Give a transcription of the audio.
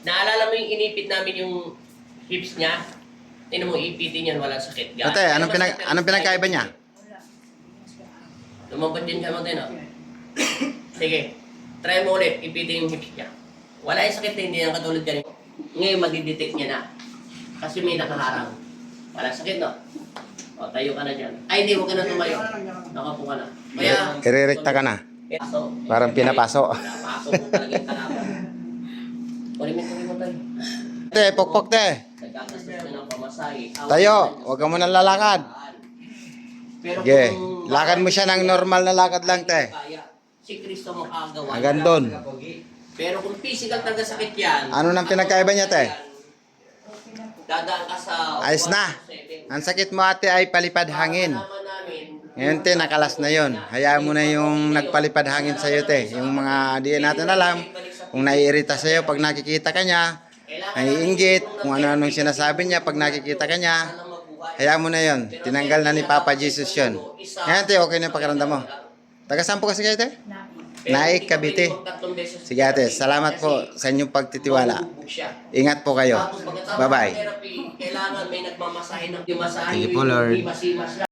Naalala mo yung inipit namin yung hips niya? Tinan mo, ipitin yan, walang sakit. Ate, anong, pinag anong pinagkaiba niya? Lumabot din ka mo din, oh. Sige, try mo ulit, ipitin yung hips niya. Wala yung sakit, hindi yan katulad ganito. Ngayon, madidetect niya na. Kasi may nakaharang. Wala sakit, no? O, tayo ka na dyan. Ay, hindi, huwag ka na tumayo. Nakapo ka na. Kaya, Irerekta ka na. Parang pinapaso. Pinapaso mo talaga yung kalaban. Kunin mo, mo tayo. Te, pokpok te. Nagkakastos ng pamasahe. Tayo, huwag ka muna lalakad. Pero Sige, kung lakad mo siya ng normal na lakad lang te. Kaya, si Kristo makagawa. Hanggang doon. Pero kung physical talaga sakit yan, Ano nang pinagkaiba niya, te? Dadaan ka sa... Ayos na. 127. Ang sakit mo ate ay palipad hangin. Malaman namin, Ngayon te, nakalas na yon. Hayaan mo na yung nagpalipad hangin sa'yo te. Yung mga di natin alam. Kung naiirita sa'yo pag nakikita ka niya, naiinggit, kung ano-anong sinasabi niya pag nakikita ka niya, hayaan mo na yon. Tinanggal na ni Papa Jesus yon. Ngayon te, okay na yung pakiramdam mo. Taga saan po kasi kayo te? Naik, Cavite. Sige ate, salamat po sa inyong pagtitiwala. Ingat po kayo. Bye-bye. kailangan may nagmamasahe ng. Thank you po, Lord.